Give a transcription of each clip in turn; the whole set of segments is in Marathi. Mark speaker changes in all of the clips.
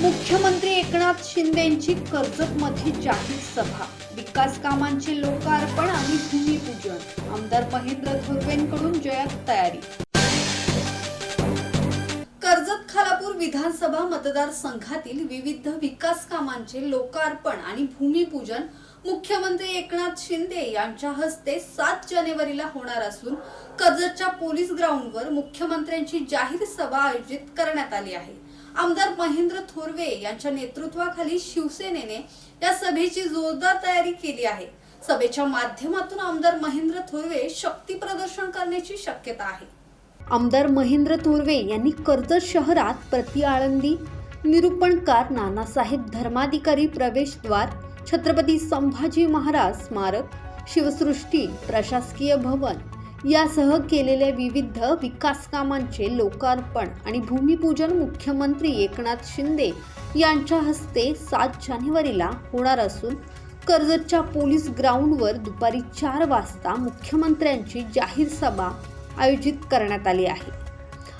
Speaker 1: मुख्यमंत्री एकनाथ शिंदेची कर्जतमध्ये जाहीर सभा. विकास कामांचे लोकार्पण आणि भूमिपूजन. आमदार महेंद्र धुर्वेंकडून जयात तयारी. कर्जत खालापूर विधानसभा मतदारसंघातील विविध विकास कामांचे लोकार्पण आणि भूमिपूजन मुख्यमंत्री एकनाथ शिंदे यांच्या हस्ते सात जानेवारीला होणार असून कर्जतच्या पोलीस ग्राउंडवर मुख्यमंत्र्यांची जाहीर सभा आयोजित करण्यात आली आहे. आमदार महेंद्र थोरवे यांच्या नेतृत्वाखाली शिवसेनेने या सभेची जोरदार तयारी केली आहे. सभेच्या माध्यमातून आमदार महेंद्र थोरवे शक्ती प्रदर्शन करण्याची शक्यता आहे. आमदार महेंद्र थोरवे यांनी कर्जत शहरात प्रति आळंदी निरूपणकार नानासाहेब धर्माधिकारी प्रवेशद्वार छत्रपती संभाजी महाराज स्मारक शिवसृष्टी प्रशासकीय भवन यासह केलेल्या विविध विकास कामांचे लोकार्पण आणि भूमिपूजन मुख्यमंत्री एकनाथ शिंदे यांच्या हस्ते सात जानेवारीला होणार असून कर्जतच्या पोलीस ग्राउंडवर दुपारी चार वाजता मुख्यमंत्र्यांची जाहीर सभा आयोजित करण्यात आली आहे.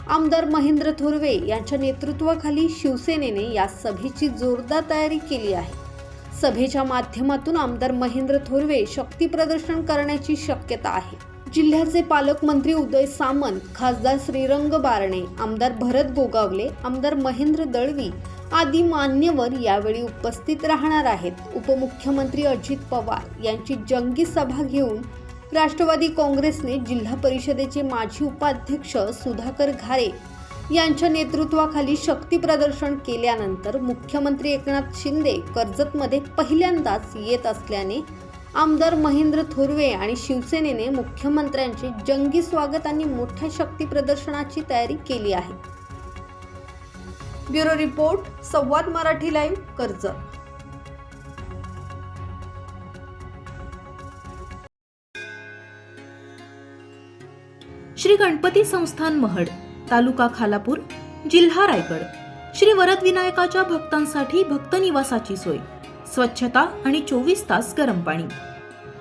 Speaker 1: आमदार महेंद्र थोरवे यांच्या नेतृत्वाखाली शिवसेनेने या सभेची जोरदार तयारी केली आहे. सभेच्या माध्यमातून आमदार महेंद्र थोरवे शक्ती प्रदर्शन करण्याची शक्यता आहे. जिल्ह्याचे पालकमंत्री उदय सामंत खासदार श्रीरंग बारणे आमदार भरत गोगावले आमदार महेंद्र दळवी आदी मान्यवर यावेळी उपस्थित राहणार आहेत. उपमुख्यमंत्री अजित पवार यांची जंगी सभा घेऊन राष्ट्रवादी काँग्रेसने जिल्हा परिषदेचे माजी उपाध्यक्ष सुधाकर घारे यांच्या नेतृत्वाखाली शक्ती प्रदर्शन केल्यानंतर मुख्यमंत्री एकनाथ शिंदे कर्जतमध्ये पहिल्यांदाच येत असल्याने आमदार महेंद्र थोरवे आणि शिवसेनेने मुख्यमंत्र्यांचे जंगी स्वागत आणि मोठ्या शक्ती प्रदर्शनाची तयारी केली आहे. Bureau report Samvad Marathi live Karjat.
Speaker 2: Shri Ganpati संस्थान महड तालुका खालापूर जिल्हा रायगड. श्री वरद विनायकाच्या भक्तांसाठी भक्त निवासाची सोय. स्वच्छता आणि चोवीस तास गरम पाणी.